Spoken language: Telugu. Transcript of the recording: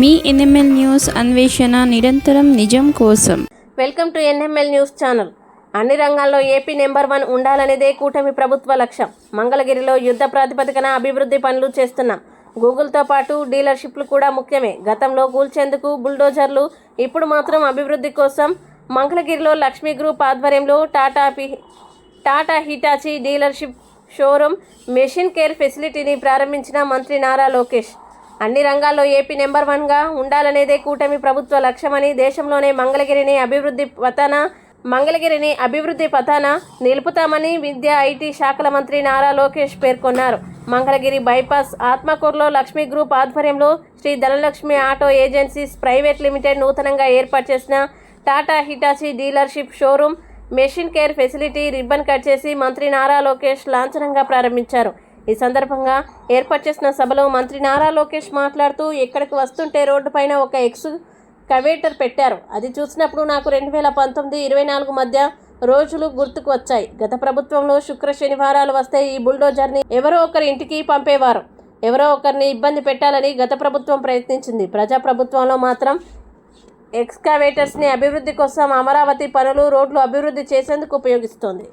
మీ ఎన్ఎంఎల్ న్యూస్ అన్వేషణ నిరంతరం నిజం కోసం. Welcome to NML news channel. అన్ని రంగాల్లో ఏపీ నెంబర్ వన్ ఉండాలనేదే కూటమి ప్రభుత్వ లక్ష్యం. మంగళగిరిలో యుద్ధ ప్రాతిపదికన అభివృద్ధి పనులు చేస్తున్నాం. గూగుల్తో పాటు డీలర్షిప్లు కూడా ముఖ్యమే. గతంలో కూల్చేందుకు బుల్డోజర్లు ఇప్పుడు మాత్రం అభివృద్ధి కోసం మంగళగిరిలో లక్ష్మీ గ్రూప్ ఆధ్వర్యంలో Tata P Tata Hitachi dealership showroom machine care ఫెసిలిటీని ప్రారంభించిన మంత్రి నారా లోకేష్. అన్ని రంగాల్లో ఏపీ నెంబర్ వన్గా ఉండాలనేదే కూటమి ప్రభుత్వ లక్ష్యమని దేశంలోనే మంగళగిరిని అభివృద్ధి పతాన మంగళగిరిని అభివృద్ధి పతాన నిలుపుతామని విద్య ఐటీ శాఖల మంత్రి నారా లోకేష్ పేర్కొన్నారు. మంగళగిరి బైపాస్ ఆత్మకూరులో లక్ష్మీ గ్రూప్ ఆధ్వర్యంలో Shri Dhanalakshmi auto agencies private limited నూతనంగా ఏర్పాటు చేసిన Tata Hitachi dealership showroom machine care facility ribbon cut చేసి మంత్రి నారా లోకేష్ లాంఛనంగా ప్రారంభించారు. ఈ సందర్భంగా ఏర్పాటు చేసిన సభలో మంత్రి నారా లోకేష్ మాట్లాడుతూ ఇక్కడికి వస్తుంటే రోడ్డు పైన ఒక ఎక్స్ కవేటర్ పెట్టారు. అది చూసినప్పుడు నాకు రెండు వేల పంతొమ్మిది ఇరవై నాలుగు మధ్య రోజులు గుర్తుకు వచ్చాయి. గత ప్రభుత్వంలో శుక్ర శనివారాలు వస్తే ఈ బుల్డోజర్ని ఎవరో ఒకరి ఇంటికి పంపేవారు. ఎవరో ఒకరిని ఇబ్బంది పెట్టాలని గత ప్రభుత్వం ప్రయత్నించింది. ప్రజా ప్రభుత్వంలో మాత్రం ఎక్స్కావేటర్స్ని అభివృద్ధి కోసం అమరావతి పనులు రోడ్లు అభివృద్ధి చేసేందుకు ఉపయోగిస్తోంది.